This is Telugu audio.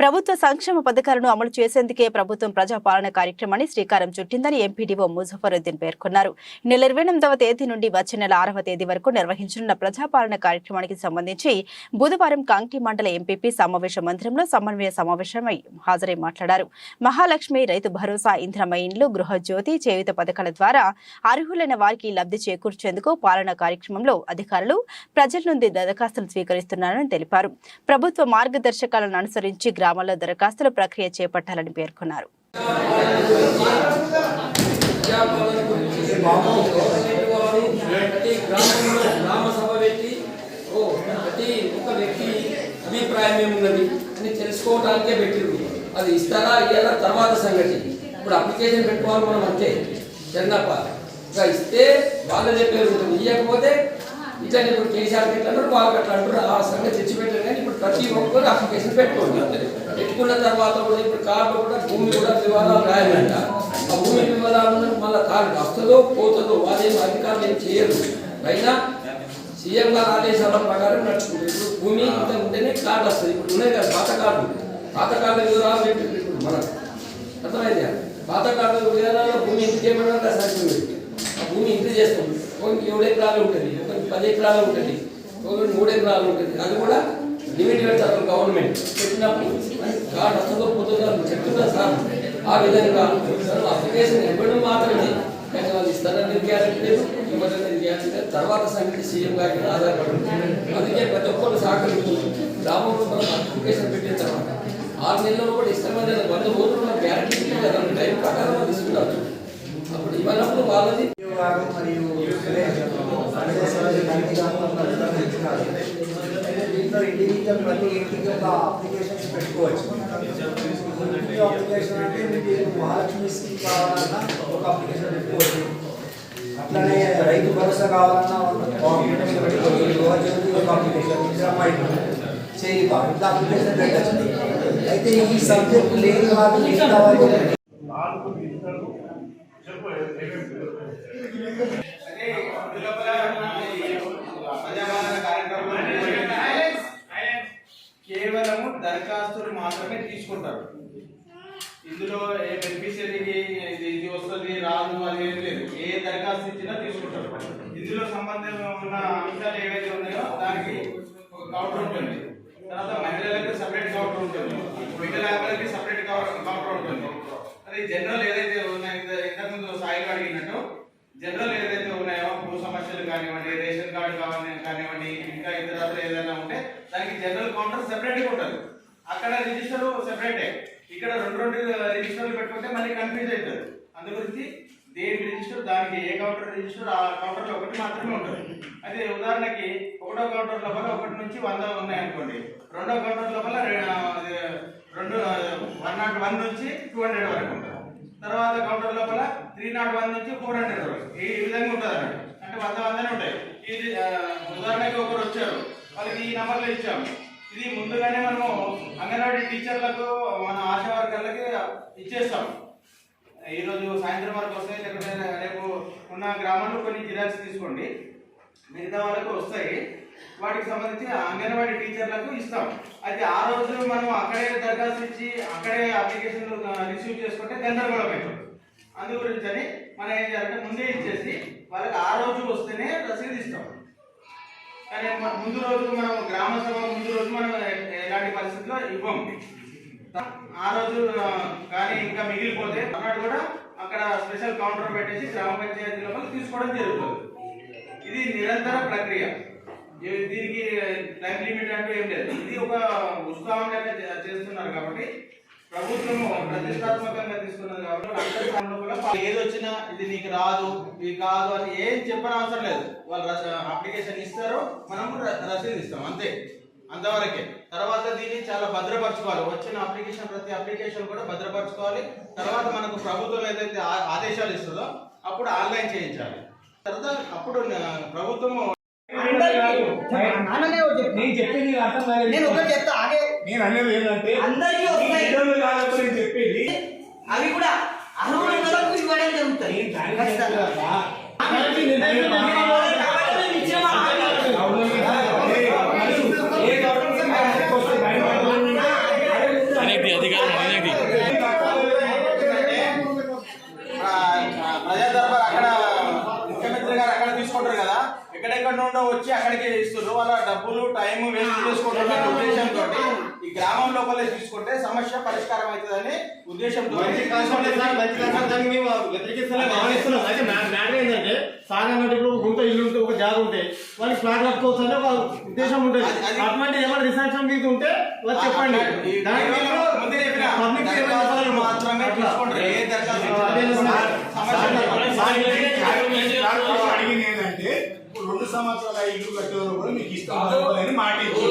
ప్రభుత్వ సంక్షేమ పథకాలను అమలు చేసేందుకే ప్రభుత్వం ప్రజాపాలన కార్యక్రమాన్ని శ్రీకారం చుట్టిందని ఎంపీడీఓ ముజఫరుద్దీన్ పేర్కొన్నారు. నెల ఇరవై ఎనిమిదవ తేదీ నుండి వచ్చే నెల ఆరవ తేదీ వరకు నిర్వహించనున్న ప్రజాపాలన కార్యక్రమానికి సంబంధించి బుధవారం కాంగ్టీ మండల ఎంపీపీ సమావేశ మందిరంలో సమన్వయ సమావేశమై హాజరై మాట్లాడారు. మహాలక్ష్మి రైతు భరోసా ఇంద్రమ ఇండ్లు గృహజ్యోతి చేయుత పథకాల ద్వారా అర్హులైన వారికి లబ్ధి చేకూర్చేందుకు పాలన కార్యక్రమంలో అధికారులు ప్రజల నుండి దరఖాస్తులు స్వీకరిస్తున్నారని తెలిపారు. ప్రభుత్వ మార్గదర్శకాలను అనుసరించి గ్రామాల్లో దరఖాస్తుల ప్రక్రియ చేపట్టాలని పేర్కొన్నారు వ్యక్తి అభిప్రాయం ఏమున్నది అని తెలుసుకోవడానికే పెట్టింది అది ఇస్తారా ఇయ్యాలా తర్వాత సంగతి ఇప్పుడు అప్లికేషన్ పెట్టుకోవాలి మనం అంతే చిన్నప్ప ఇస్తే వాళ్ళ చెప్పేది ఉంటుంది ఇవ్వకపోతే ఇట్లా ఇప్పుడు కేసీఆర్ ఎట్లా వాళ్ళు వాళ్ళకి అంటారు ఆ సంగతి తెచ్చిపెట్టారు కానీ ఇప్పుడు ప్రతి ఒక్కరు అప్లికేషన్ పెట్టుకోండి పెట్టుకున్న తర్వాత కూడా ఇప్పుడు కార్డు కూడా భూమి కూడా వివాదాలు రాయాలంట ఆ భూమి వివాదాలు మళ్ళీ కార్డు వస్తుందో పోతుందో వాళ్ళేం అధికారులు ఏం చేయరు. అయినా సీఎం గారు ఆదేశాల ప్రకారం నడుచుకుంటుంది ఇప్పుడు భూమి ఇంత ఉంటేనే కార్డు వస్తుంది ఇప్పుడు ఉన్నాయి కదా పాత కార్డు పాత కార్డు వివరాలు పెట్టింది ఇప్పుడు మనకు అర్థమైందా పాత కార్డు వివరాల్లో భూమి ఇంత చేయమన్నా సరిపోయింది ఆ భూమి ఇంత చేస్తాం. ఒకరికి ఏడు ఉంటుంది? పది ఎకరాలు ఉంటుంది. మూడే మూడు ఎకరాలు ఉంటుంది. అది కూడా లిమిట్ పెడతారు గవర్నమెంట్ పెట్టినప్పుడు కార్డు వస్తుందో చెప్తున్నారు సార్. ఆ విధంగా అప్లికేషన్ ఇవ్వడం మాత్రమే. కానీ వాళ్ళు ఇస్తారనేది గ్యారెంటీ లేదు ఇవ్వదనేది గ్యారెంటీ లేదు తర్వాత సంగతి సీఎం గారికి ఆధారపడి అందుకే ప్రతి ఒక్కరు సహకరిస్తుంది గ్రామంలో మనం అప్లికేషన్ పెట్టిన తర్వాత ఆరు నెలల్లో కూడా ఇష్టమైన వంద రోజుల్లో గ్యారెంటీ ఉంటుంది టైం ప్రకారం తీసుకుంటారు. అప్పుడు ఇవ్వనప్పుడు వాళ్ళది మరియు దీంట్లో ఇండివిజువల్ ప్రతి ఇంటికి ఒక అప్లికేషన్స్ పెట్టుకోవచ్చు ఇంటికి అప్లికేషన్ అంటే మీకు మహాలక్ష్మి స్కీమ్ కావాలన్నా ఒక అప్లికేషన్ పెట్టుకోవచ్చు అట్లనే రైతు భరోసా కావాలన్నా ఒక అప్లికేషన్ పెట్టుకోవచ్చు యువజ్యోతి ఒక అప్లికేషన్ ఇంద్రమ్మ చేయుత ఇంత అప్లికేషన్ పెట్టచ్చు అయితే ఈ సబ్జెక్ట్ లేని వాళ్ళు ఏం కావాలి అంటే ఇందులోపల ఈ ప్రజాపాలన కార్యక్రమంలో కేవలము దరఖాస్తులు మాత్రమే తీసుకుంటారు. ఇందులో ఏ బెనిఫిషియరీకి ఇది ఇది వస్తుంది రాదు అది ఏం లేదు. ఏ దరఖాస్తు ఇచ్చినా తీసుకుంటారు. ఇందులో సంబంధం ఉన్న అంశాలు ఏవైతే ఉన్నాయో దానికి ఒక కౌంటర్ ఉంటుంది. తర్వాత మహిళలకు సపరేట్ కౌంటర్ ఉంటుంది. వికలాంగులకి సపరేట్ కౌంటర్ ఉంటుంది. అది జనరల్ ఏదైతే ఉన్నాయో ఇంతకుముందు సాయిగా అడిగినట్టు జనరల్ ఏదైతే ఉన్నాయో భూ సమస్యలు కానివ్వండి రేషన్ కార్డు కావాలి కానివ్వండి ఇంకా ఇతర ఏదైనా ఉంటే దానికి జనరల్ కౌంటర్ సపరేట్గా ఉంటుంది. అక్కడ రిజిస్టర్ సెపరేటే ఇక్కడ రెండు రెండు రిజిస్టర్లు పెట్టుకుంటే మళ్ళీ కన్ఫ్యూజ్ అవుతుంది అందు గురించి దేని రిజిస్టర్ దానికి ఏ కౌంటర్ రిజిస్టర్ ఆ కౌంటర్లో ఒకటి మాత్రమే ఉంటుంది. అదే ఉదాహరణకి ఒకటో కౌంటర్ లోపల ఒకటి నుంచి వంద ఉన్నాయనుకోండి. రెండో కౌంటర్ లోపల రెండు వన్ నాట్ వన్ నుంచి టూ హండ్రెడ్ వరకు ఉంటుంది. తర్వాత కౌంటర్ లోపల త్రీ నాట్ వన్ నుంచి ఫోర్ హండ్రెడ్ వరకు. ఈ విధంగా ఉంటుంది అన్నట్టు అంటే వంద వందనే ఉంటాయి. ఇది ఉదాహరణకి ఒకరు వచ్చారు. వాళ్ళకి ఈ నెంబర్లో ఇచ్చాము. ఇది ముందుగానే మనము అంగన్వాడీ టీచర్లకు మన ఆశా వర్కర్లకి ఇచ్చేస్తాం. ఈరోజు సాయంత్రం వరకు వస్తాయి లేకపోతే రేపు ఉన్న గ్రామంలో కొన్ని జిరాక్స్ తీసుకోండి. మిగతా వాళ్ళకు వస్తాయి. వాటికి సంబంధించి అంగన్వాడీ టీచర్లకు ఇస్తాం. అయితే ఆ రోజు మనం అక్కడే దరఖాస్తు ఇచ్చి అక్కడే అప్లికేషన్ రిసీవ్ చేసుకుంటే గందరగోళం అవుతుంది అందు గురించి అని మనం ఏం చేయాలంటే ముందే ఇచ్చేసి వాళ్ళకి ఆ రోజు వస్తేనే రసీదు ఇస్తాం. కానీ ముందు రోజు మనం గ్రామ సభ పరిస్థితిలో ఇవ్వం. ఆ రోజు కానీ ఇంకా మిగిలిపోతే అన్నాడు కూడా అక్కడ స్పెషల్ కౌంటర్ పెట్టేసి గ్రామ పంచాయతీ లోపల తీసుకోవడం జరుగుతుంది. ఇది నిరంతర ప్రక్రియ. దీనికి టైం లిమిట్ అంటూ ఏం లేదు. ఇది ఒక ఉత్సాహంగా చేస్తున్నారు కాబట్టి ప్రభుత్వం ప్రతిష్టాత్మకంగా తీసుకున్నది కాబట్టి లోపల ఏది వచ్చినా ఇది నీకు రాదు ఇది కాదు అని ఏం చెప్పని అవసరం లేదు. వాళ్ళు అప్లికేషన్ ఇస్తారు మనం రసీదు ఇస్తాం అంతే. అంతవరకే. తర్వాత దీన్ని చాలా భద్రపరచుకోవాలి. వచ్చిన అప్లికేషన్ ప్రతి అప్లికేషన్ కూడా భద్రపరచుకోవాలి. తర్వాత మనకు ప్రభుత్వం ఏదైతే ఆదేశాలు ఇస్తుందో అప్పుడు ఆన్లైన్ చేయించాలి. తర్వాత అప్పుడు ప్రభుత్వము. నేను చెప్పింది నీకు అర్థం కాలేదు. నేను ఒకటి చెప్తా. ఆగే. నేను అనేది ఏంటంటే అందరికీ నీ వస్తాయి. ఇబ్బందులు కాకపోతే నేను చెప్పేది. అవి కూడా అర్హులైన వాళ్ళకు ఇవ్వడం జరుగుతుంది నేను దానికి ఖచ్చితంగా. చెప్తున్నా. అందరికీ నిర్ణయం తీసుకోవాలి కాబట్టి మేము ఇచ్చిన మాట అవును కదా? ఏ- ఏ గవర్నమెంట్ మనకి వస్తే భయపడదు. వచ్చి అక్కడికే ఇస్తారు వాళ్ళ డబ్బులు టైం వేస్ట్ చేసుకుంటున్న ఉద్దేశంతో ఈ గ్రామం లోపలే తీసుకుంటే సమస్య పరిష్కారం అవుతుందని ఉద్దేశంతో ఏంటంటే సార్ అన్నట్టు ఇప్పుడు ఒక గుంట ఇల్లు ఉంటే ఒక జాగ ఉంటే వాళ్ళకి ఫ్లాట్ కట్టుకోవచ్చు అనే ఒక ఉద్దేశం ఉంటుంది. అటువంటి ఏమైనా రిసెప్షన్ మీద ఉంటే వాళ్ళు చెప్పండి. మాత్రమే తీసుకుంటారు ఏ దరఖాస్తు ఇచ్చినా సమస్య అడిగింది ఏంటంటే ఇప్పుడు రెండు సంవత్సరాల ఇల్లు కట్టేవారు కూడా మీకు ఇస్తామని మాట ఇచ్చి